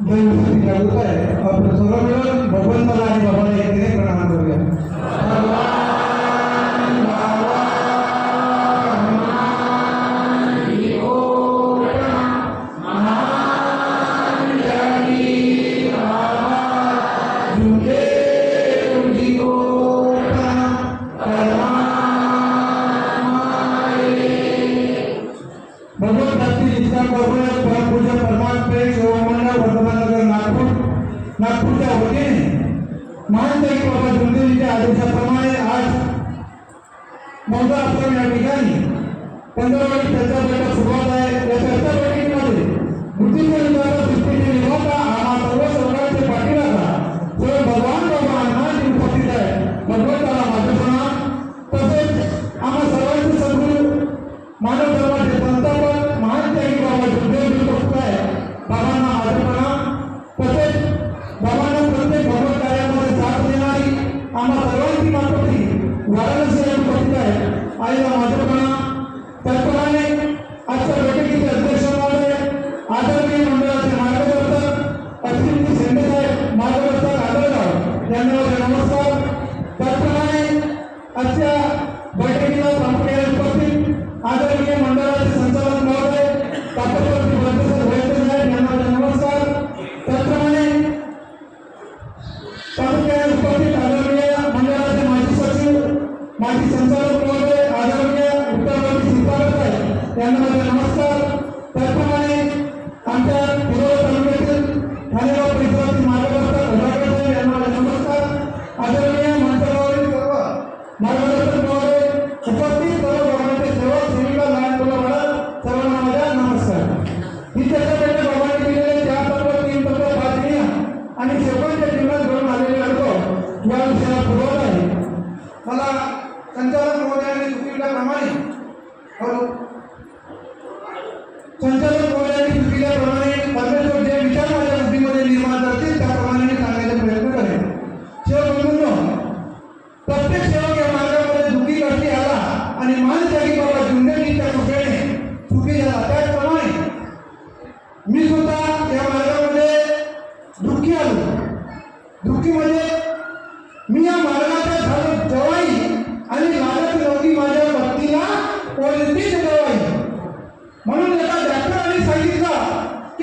देवदृष्टी जागृत आहे आपण सर्व मिळून भगवंताला आणि बाबाला प्रणाम करूया. बापूच्या वतीने महानताई बाबा दुर्देवीच्या आदेशाप्रमाणे आज मौजा आश्रम या ठिकाणी पंधरावाडी आणि मात्रपणा माझेपणा त्याचप्रमाणे आजच्या बैठकीचे अध्यक्ष महोदय आदरणीय मंडळाचे मार्गदर्शक अतिरिक्त शेंडेसाहेब मार्गदर्शक आदरगाव यांना नमस्कार. त्याचप्रमाणे आजच्या बैठकीला प्रामुख्याने उपस्थित आदरणीय मंडळाचे संचालक cual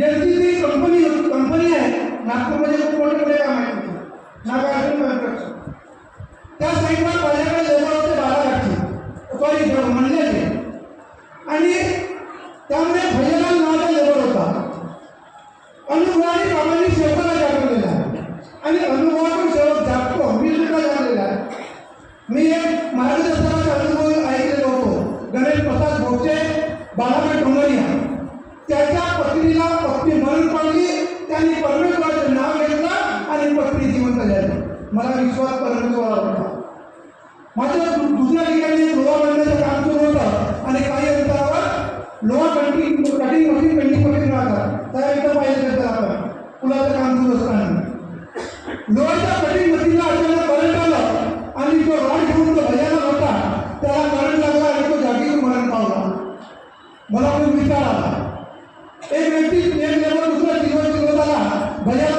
यांची ती कंपनी कंपनी आहे. नागपूरमध्ये खूप मोठे मोठे काम आहे नागार्जुन कन्स्ट्रक्शन त्या साईडला माझ्याकडे लेबर होते बालाघाटचे. सॉरी म्हणण्याचे आणि त्यामुळे भजनाल नावाचा लेबर होता. अनुभवाने कामाने शेवटाला टाकून दिला आणि अनुभवातून शेवट ಭಯ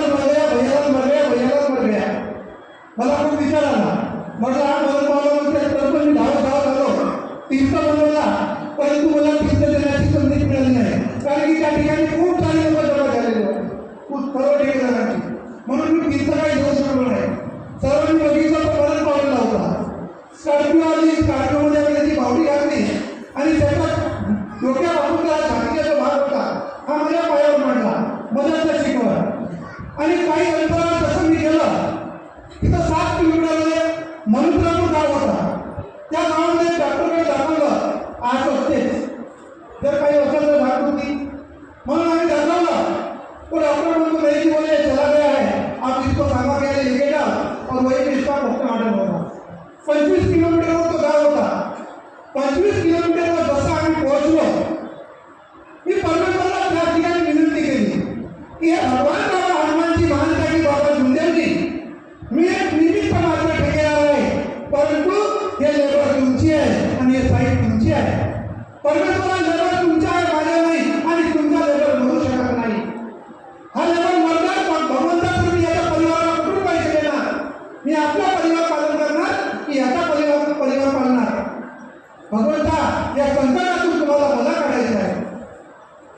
या संकटातून तुम्हाला मला काढायचं आहे.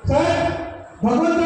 साहेब भगवंत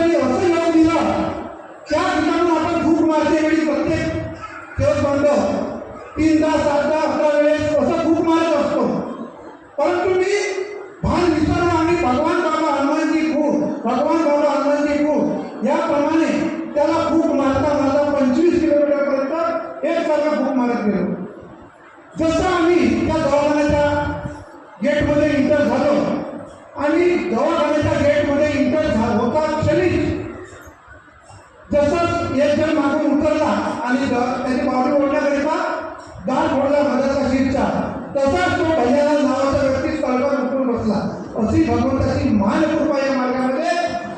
तसाच तो भैयाला नावाचा व्यक्तीच कळपात उठून बसला. अशी भगवंताची मान कृपा या मार्गामध्ये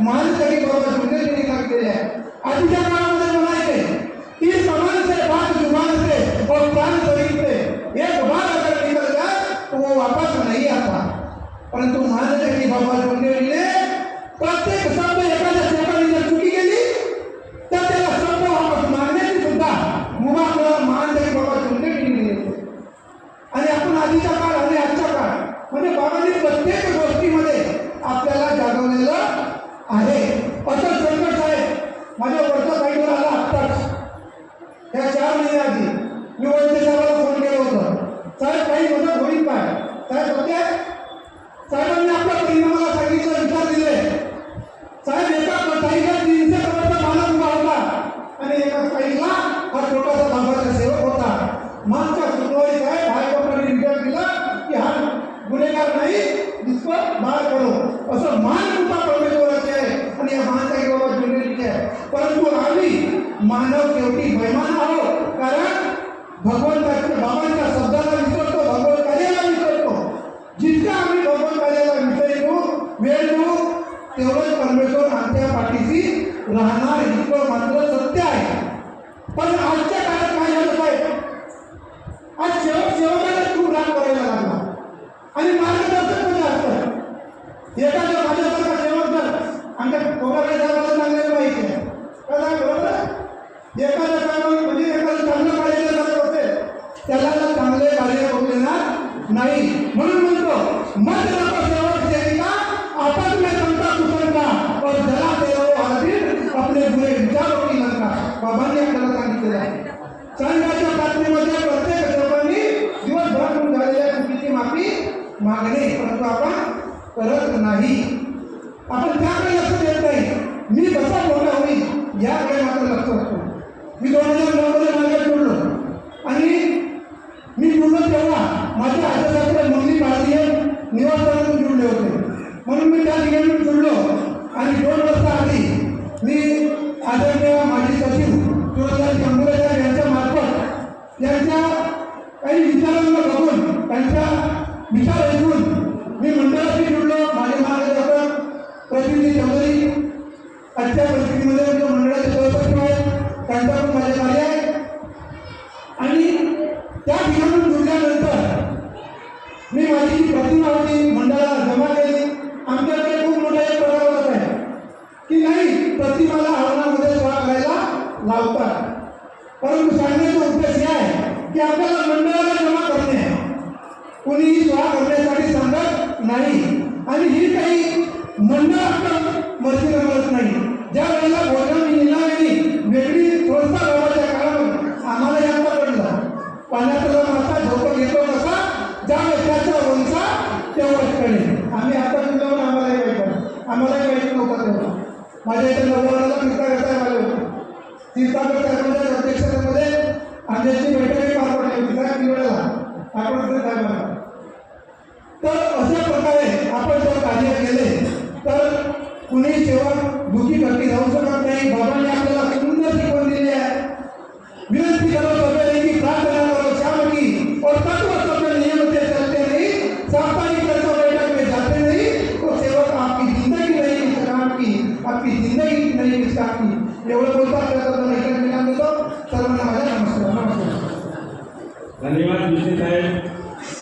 मान कधी बाबा शून्य तिने केले आहे. आधीच्या काळामध्ये म्हणायचे की समान से बात व प्राण जरीचे एक भाग अगर निकल तो वो वापस नाही आता. परंतु मान करी बाबा शिंदे प्रत्येक शब्द मागच्या सुनवाई साहेब भाजपने विचार दिला की हा गुन्हेगार नाही इसको बाळ करो. असं मान कृपा परमेश्वराचे आहे आणि या महासाई बाबा जोडलेली आहे. परंतु आम्ही मानव शेवटी बैमान आहोत. कारण भगवंताच्या बाबांच्या शब्दाला विसरतो भगवंत कार्याला विसरतो. जितका आम्ही भगवंत कार्याला विसरतो वेळ देऊ तेवढंच परमेश्वर आमच्या पाठीशी राहणार इतकं मात्र सत्य आहे. पण आजच्या काळात काय झालं पाहिजे नाही आपण त्याकडे लक्ष देत नाही. मी कसा मोठा होईल याकडे मात्र लक्ष असतो. मी दोन हजार नऊमध्ये मागे बोललो. आणि मी बोललो तेव्हा माझ्या आजोबाच्या मम्मी माझी निवासस्थानातून जुळले होते. म्हणून मी त्या ठिकाणी जुळलो आणि दोन वाजता आधी कोणीही सोळा करण्यासाठी सांगत नाही. आणि ही काही म्हणणं आपण मस्ती करत नाही. ज्या वेळेला भोजन निलाम यांनी वेगळी व्यवस्था गावाच्या काळात आम्हाला या पकडला पाण्याचा माता झोप घेतो तसा ज्या वर्षाचा वंचा त्या वैशकडे आम्ही आता मिळवून आम्हालाही वाईट आम्हाला वाईट नव्हता तेव्हा. माझ्या इथे नववाराला तीर्था करता आले होते. करता आमच्या अध्यक्षतेमध्ये आमच्याची बैठकही पार पडली होती. साहेब निवडला आपण साहेबांना प्रकारे आपण जर कार्य केले तर कुणी सेवा दुखी करते जाऊ शकत नाही बाबांनी आपल्याला